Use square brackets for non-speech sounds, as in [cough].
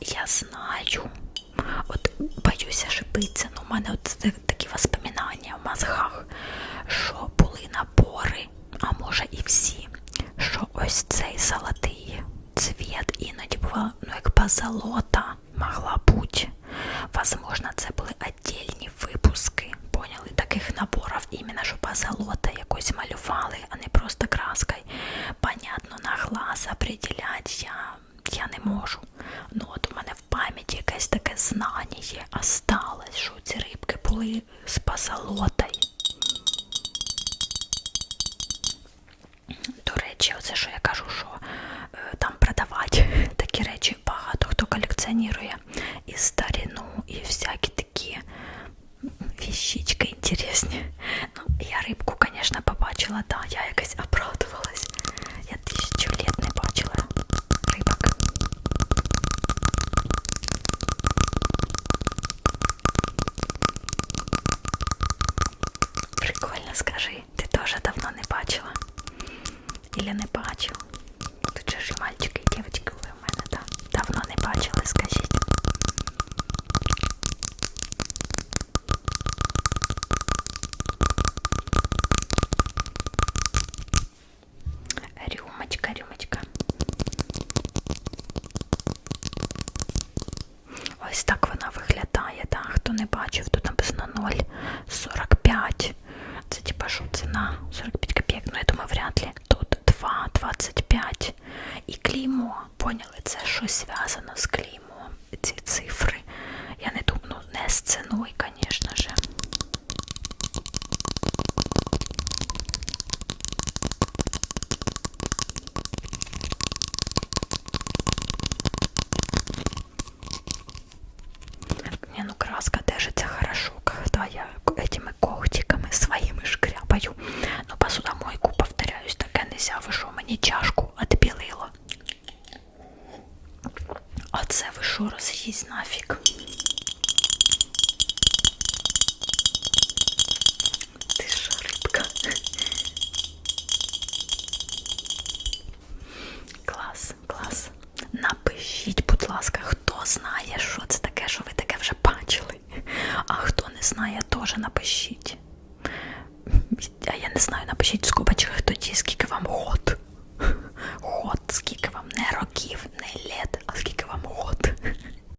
Я знаю. От боюся ошибитися, ну в мене от такі воспоминання в мозгах, що були набори, а може і всі, що ось цей золотий цвіт іноді бувало, ну як позолота могла бути. Возможно, це були отдельні випуски, поняли, таких наборів, іменно що позолота якось малювали, а не просто краскою. Понятно, на глаз определять я, я не можу. Ну от у мене в пам'яті якесь таке знання осталось, що ці рибки були з позолотою. До речі, оце що я кажу, що е, там продавати [laughs] такі речі багато хто колекціонує і старину, і всякі такі віщички інтересні. Ну, я рибку, звісно, побачила, да, я якось Прикольно, скажи, ти теж давно не бачила? Или не бачив? Тут же ж і мальчики і дівчатки ви в мене, да? Давно не бачили, скажіть. Рюмочка, рюмочка. Ось так вона виглядає, да? Хто не бачив, тут написано 0,45. Це типа що ціна 45 копійок. Ну я думаю, вряд ли. Тут 2,25. І клеймо. Щось зв'язано з клеймом. Ці цифри. Я не думаю, ну не з ціною, звісно ну краска держится хорошо, когда я этими когтиками своими шкрябаю. Но посудомойку, повторяюсь, таке нельзя, ви що, мені чашку А це ви що, роз'їсть нафіг? Ти що, рибка? Клас, клас. Напишіть, будь ласка, хто знає, що це таке, що ви таке вже бачили. А хто не знає, теж напишіть. А я не знаю, напишіть в скобочках тоді, скільки вам год.